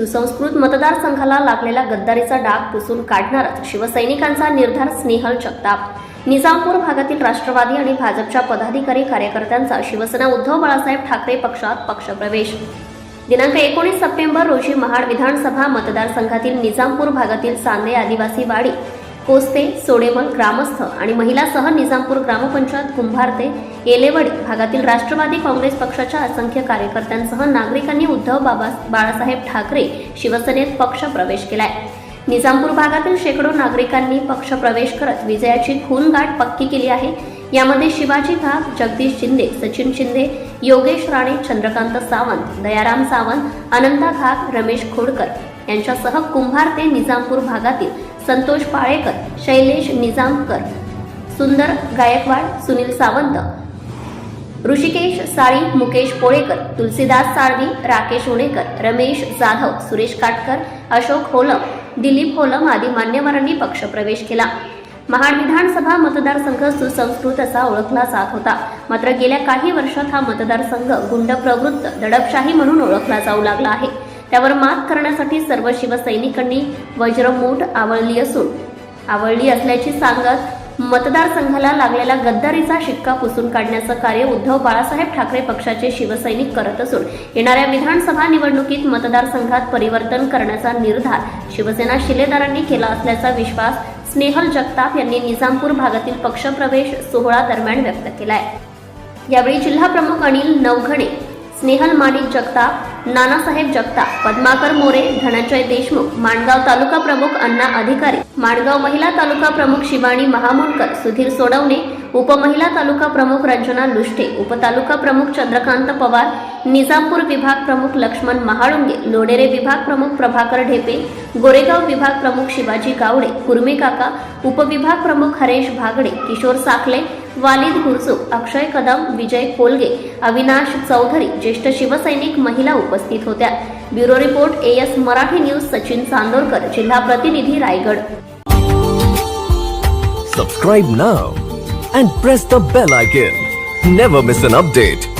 सुसंस्कृत मतदारसंघाला लागलेला गद्दारीचा डाग पुसून काढणारच शिवसैनिकांचा निर्धार स्नेहल जगताप. निजामपूर भागातील राष्ट्रवादी आणि भाजपच्या पदाधिकारी कार्यकर्त्यांचा शिवसेना उद्धव बाळासाहेब ठाकरे पक्षात पक्षप्रवेश. दिनांक एकोणीस सप्टेंबर रोजी महाड विधानसभा मतदारसंघातील निजामपूर भागातील सांदे आदिवासी वाडी कोस्ते सोडेमल ग्रामस्थ आणि महिलासह निजामपूर ग्रामपंचायत कुंभारते येलेवडी भागातील राष्ट्रवादी काँग्रेस पक्षाच्या असंख्य कार्यकर्त्यांसह नागरिकांनी उद्धव बाबा बाळासाहेब ठाकरे शिवसेनेत पक्ष प्रवेश केलाय. निजामपूर भागातील शेकडो नागरिकांनी पक्ष प्रवेश करत विजयाची खून गाठ पक्की केली आहे. यामध्ये शिवाजी घाग जगदीश शिंदे सचिन शिंदे योगेश राणे चंद्रकांत सावंत दयाराम सावंत अनंता घाग रमेश खोडकर यांच्यासह कुंभार ते निजामपूर भागातील संतोष पाळेकर शैलेश निजामकर सुंदर गायकवाड सुनील सावंत ऋषिकेश साळी मुकेश पोळेकर तुलसीदास साळवी राकेश उणेकर रमेश जाधव सुरेश काटकर अशोक होलम दिलीप होलम आदी मान्यवरांनी पक्षप्रवेश केला. महाड विधानसभा मतदारसंघ सुसंस्कृत असा ओळखला जात होता. मात्र गेल्या काही वर्षात हा मतदारसंघ गुंड प्रवृत्त दडपशाही म्हणून ओळखला जाऊ लागला आहे. त्यावर मात करण्यासाठी सर्व शिवसैनिकांनी वज्रमूठ आवळली असून आवडली असल्याची सांगत मतदारसंघाला लागलेला गद्दारीचा शिक्का पुसून काढण्याचं कार्य उद्धव बाळासाहेब ठाकरे पक्षाचे शिवसैनिक करत असून येणाऱ्या विधानसभा निवडणुकीत मतदारसंघात परिवर्तन करण्याचा निर्धार शिवसेना शिलेदारांनी केला असल्याचा विश्वास स्नेहल जगताप यांनी निजामपूर भागातील पक्षप्रवेश सोहळा दरम्यान व्यक्त केलाय. यावेळी जिल्हा प्रमुख अनिल नवघणे स्नेहल माडिक जगताप नानासाहेब जगताप पद्माकर मोरे धनंजय देशमुख माणगाव तालुका प्रमुख अण्णा अधिकारी माणगाव महिला तालुका प्रमुख शिवानी महामोणकर सुधीर सोडवणे उपमहिला तालुका प्रमुख रंजना लुष्टे उपतालुका प्रमुख चंद्रकांत पवार निजामपूर विभाग प्रमुख लक्ष्मण महाळुंगे लोणेरे विभाग प्रमुख प्रभाकर ढेपे गोरेगाव विभाग प्रमुख शिवाजी गावडे कुर्मे काका उपविभाग प्रमुख हरेश भागडे किशोर साखले वालिद गुरजू अक्षय कदम विजय कोलगे अविनाश चौधरी ज्येष्ठ शिवसैनिक महिला उपस्थित होत्या. Bureau report S Marathi news Sachin Chandorkar जिल्हा प्रतिनिधी Raigad. Subscribe now and press the bell icon never miss an update